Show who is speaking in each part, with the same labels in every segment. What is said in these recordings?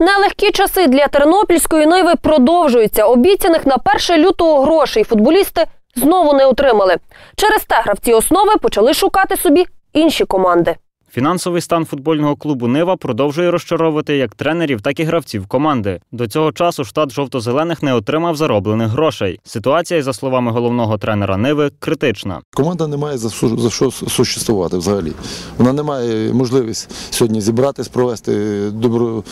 Speaker 1: Нелегкі часи для тернопільської ниви продовжуються. Обіцяних на 1 лютого грошей футболісти знову не отримали. Через те гравці основи почали шукати собі інші команди.
Speaker 2: Фінансовий стан футбольного клубу Нива продовжує розчаровувати як тренерів, так і гравців команди. До цього часу штат жовто-зелених не отримав зароблених грошей. Ситуація, за словами головного тренера Ниви, критична.
Speaker 3: Команда не має за що, существувати взагалі. Вона не має можливість сьогодні зібратись, провести добро,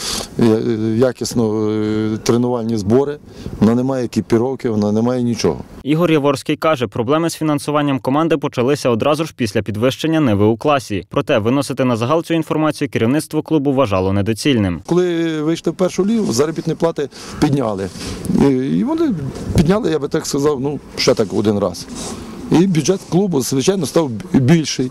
Speaker 3: якісно е, тренувальні збори. Вона не має екіпіровки, вона не має нічого.
Speaker 2: Ігор Яворський каже, проблеми з фінансуванням команди почалися одразу ж після підвищення Ниви у класі. Проте виносити на загал цю інформацію керівництво клубу вважало недоцільним.
Speaker 3: Коли вийшли в першу лігу, заробітні плати підняли. І- І вони підняли, я би так сказав, ну, ще так один раз. І бюджет клубу, звичайно, став більший.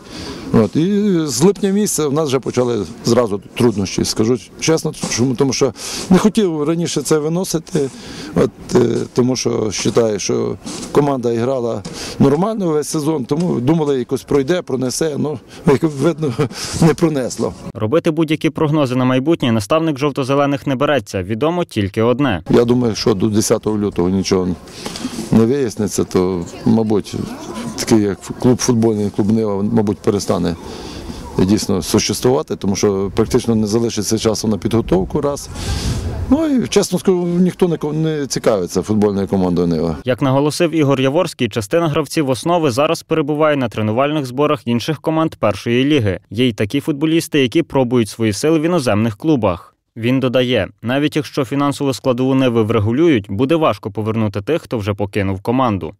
Speaker 3: От. І з липня місяця в нас вже почали зразу труднощі, скажу чесно, чому? тому що не хотів раніше це виносити, от, е, тому що вважаю, що команда грала нормально весь сезон, тому думали, якось пройде, пронесе, ну, як видно, не пронесло.
Speaker 2: Робити будь-які прогнози на майбутнє наставник жовто-зелених не береться. Відомо тільки одне.
Speaker 3: Я думаю, що до 10 лютого нічого не виясниться, то, мабуть, такий як клуб футбольний, клуб Нива, мабуть, перестане дійсно существувати, тому що практично не залишиться часу на підготовку раз. Ну і чесно скажу, ніхто не, не цікавиться футбольною командою Нива.
Speaker 2: Як наголосив Ігор Яворський, частина гравців основи зараз перебуває на тренувальних зборах інших команд першої ліги. Є й такі футболісти, які пробують свої сили в іноземних клубах. Він додає, навіть якщо фінансову складову Ниви врегулюють, буде важко повернути тих, хто вже покинув команду.